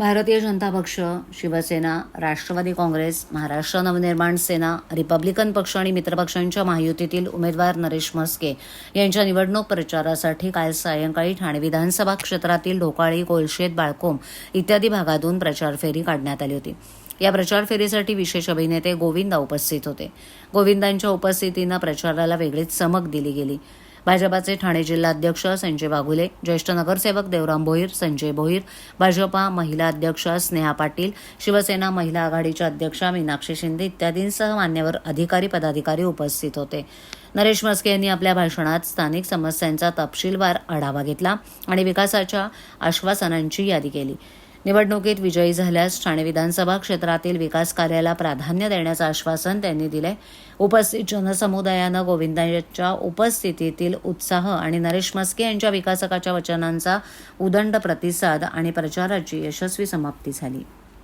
भारतीय जनता पक्ष शिवसेना राष्ट्रवादी काँग्रेस महाराष्ट्र नवनिर्माण सेना रिपब्लिकन पक्ष आणि मित्रपक्षांच्या महायुतीतील उमेदवार नरेश म्हस्के यांच्या निवडणूक प्रचारासाठी काल सायंकाळी ठाणे विधानसभा क्षेत्रातील ढोकाळी कोलशेत बाळकोम इत्यादी भागातून प्रचार फेरी काढण्यात आली होती. या प्रचार फेरीसाठी विशेष अभिनेते गोविंदा उपस्थित होते. गोविंदांच्या उपस्थितीनं प्रचाराला वेगळीच चमक दिली गेली. भाजपाचे ठाणे जिल्हाध्यक्ष संजय बागुले ज्येष्ठ नगरसेवक देवराम भोईर संजय भोईर भाजपा महिला अध्यक्ष स्नेहा पाटील शिवसेना महिला आघाडीच्या अध्यक्षा मीनाक्षी शिंदे इत्यादींसह मान्यवर अधिकारी पदाधिकारी उपस्थित होते. नरेश म्हस्के यांनी आपल्या भाषणात स्थानिक समस्यांचा तपशीलवार आढावा घेतला आणि विकासाच्या आश्वासनांची यादी केली. निवडणुकीत विजयी झाल्यास ठाणे विधानसभा क्षेत्रातील विकास कार्याला प्राधान्य देण्याचं आश्वासन त्यांनी दिले उपस्थित जनसमुदायानं गोविंदांच्या उपस्थितीतील उत्साह आणि नरेश मस्के यांच्या विकासकाच्या वचनांचा उदंड प्रतिसाद आणि प्रचाराची यशस्वी समाप्ती झाली.